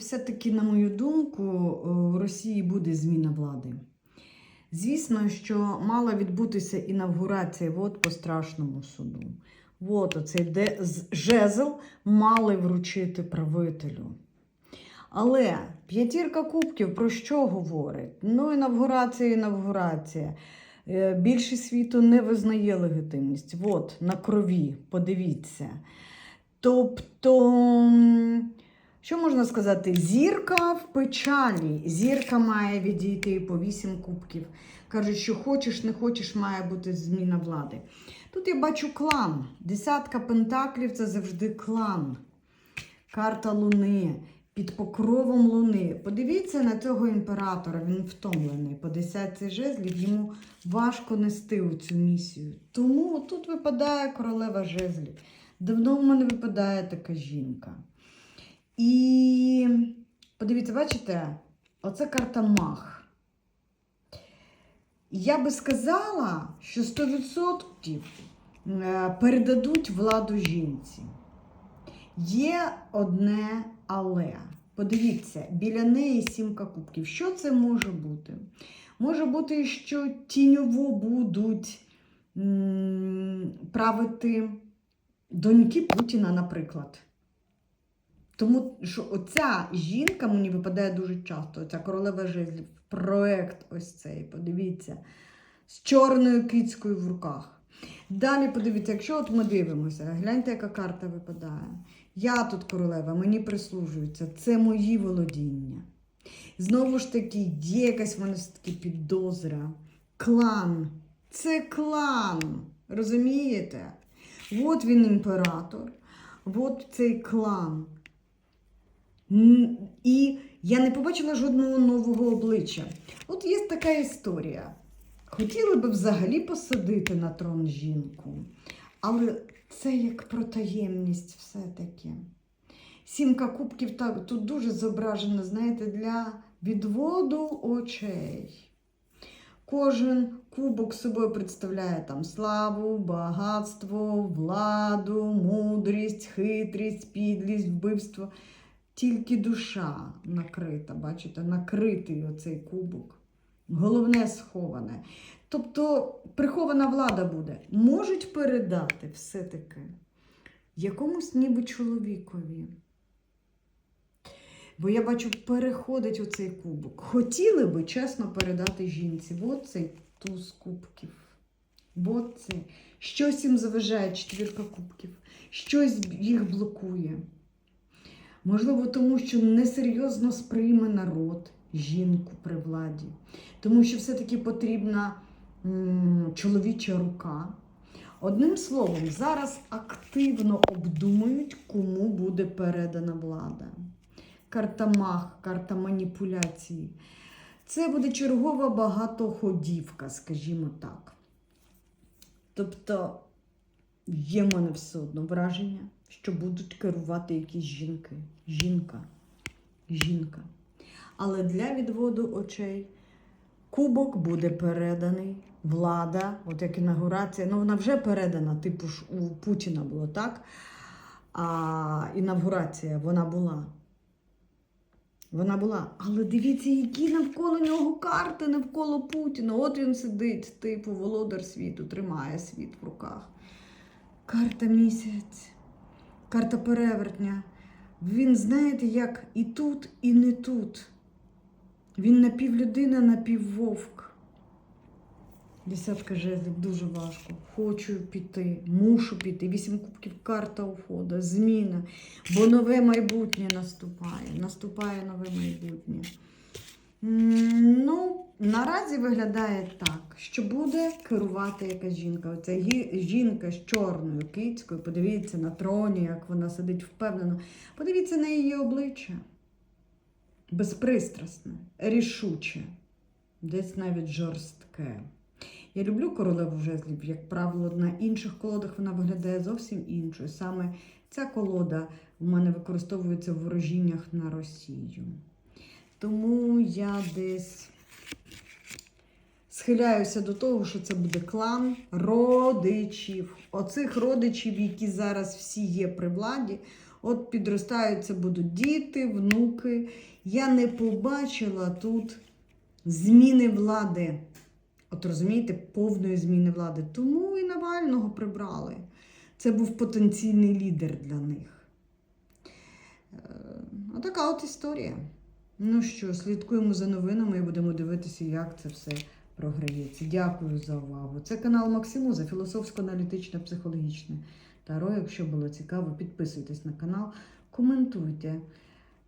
все-таки, на мою думку, в Росії буде зміна влади. Звісно, що мала відбутися інавгурація от по страшному суду. От оцей жезл мали вручити правителю. Але п'ятірка кубків про що говорить? Ну, інавгурація, інавгурація. Е, Більшість світу не визнає легітимність. От, на крові, подивіться. Тобто, що можна сказати? Зірка в печалі. Зірка має відійти по вісім кубків. Кажуть, що хочеш, не хочеш, має бути зміна влади. Тут я бачу клан. Десятка пентаклів це завжди клан. Карта Луни. Під покровом Луни. Подивіться на цього імператора, він втомлений. По десятці жезлів йому важко нести цю місію. Тому тут випадає королева жезлів. Давно в мене випадає така жінка. І подивіться, бачите, оце карта мах. Я би сказала, що 100% е, передадуть владу жінці. Є одне але. Подивіться, біля неї сімка кубків. Що це може бути? Може бути, що тіньово будуть правити доньки Путіна, наприклад. Тому що оця жінка мені випадає дуже часто, оця королева жезлів, проект ось цей, подивіться, з чорною кицькою в руках. Далі подивіться, якщо от ми дивимося, гляньте, яка карта випадає. Я тут королева, мені прислужуються, це мої володіння. Знову ж таки, є якась в мене все-таки підозра. Клан. Це клан. Розумієте? От він імператор, от цей клан. І я не побачила жодного нового обличчя. От є така історія. Хотіли би взагалі посадити на трон жінку, але це як про таємність все-таки. Сімка кубків так, тут дуже зображена, знаєте, для відводу очей. Кожен кубок собою представляє там славу, багатство, владу, мудрість, хитрість, підлість, вбивство. Тільки душа накрита, бачите, накритий оцей кубок. Головне сховане. Тобто прихована влада буде. Можуть передати все-таки якомусь ніби чоловікові. Бо я бачу, переходить оцей кубок. Хотіли би чесно передати жінці. От цей туз кубків. От це. Щось їм заважає четвірка кубків. Щось їх блокує. Можливо, тому що несерйозно сприйме народ жінку при владі. Тому що все-таки потрібна чоловіча рука. Одним словом, зараз активно обдумують, кому буде передана влада. Карта мах, карта маніпуляції. Це буде чергова багатоходівка, скажімо так. Тобто є в мене все одно враження, що будуть керувати якісь жінки. Жінка. Жінка. Але для відводу очей кубок буде переданий. Влада, от як інаугурація, ну вона вже передана, типу ж у Путіна було так. А інавгурація вона була. Вона була. Але дивіться, які навколо нього карти навколо Путіна. От він сидить, типу, володар світу, тримає світ в руках. Карта місяць, карта перевертня. Він, знаєте, як і тут, і не тут. Він напівлюдина, напіввовк. Десятка жезлів дуже важко. Хочу піти, мушу піти. Вісім кубків карта уходу, зміна. Бо нове майбутнє наступає. Наступає нове майбутнє. Ну, наразі виглядає так, що буде керувати якась жінка. Оця жінка з чорною кицькою. Подивіться на троні, як вона сидить впевнено. Подивіться на її обличчя. Безпристрасне, рішуче, десь навіть жорстке. Я люблю королеву жезлів, як правило, на інших колодах вона виглядає зовсім іншою. Саме ця колода в мене використовується в ворожіннях на Росію. Тому я десь схиляюся до того, що це буде клан родичів. Оцих родичів, які зараз всі є при владі, От підростаються будуть діти, внуки. Я не побачила тут зміни влади. От розумієте, повної зміни влади. Тому і Навального прибрали. Це був потенційний лідер для них. Е, Отака от історія. Ну що, слідкуємо за новинами і будемо дивитися, як це все програється. Дякую за увагу. Це канал Максимуза, філософсько-аналітичне, психологічне таро. Якщо було цікаво, підписуйтесь на канал, коментуйте.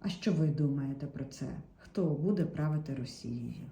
А що ви думаєте про це? Хто буде правити Росією?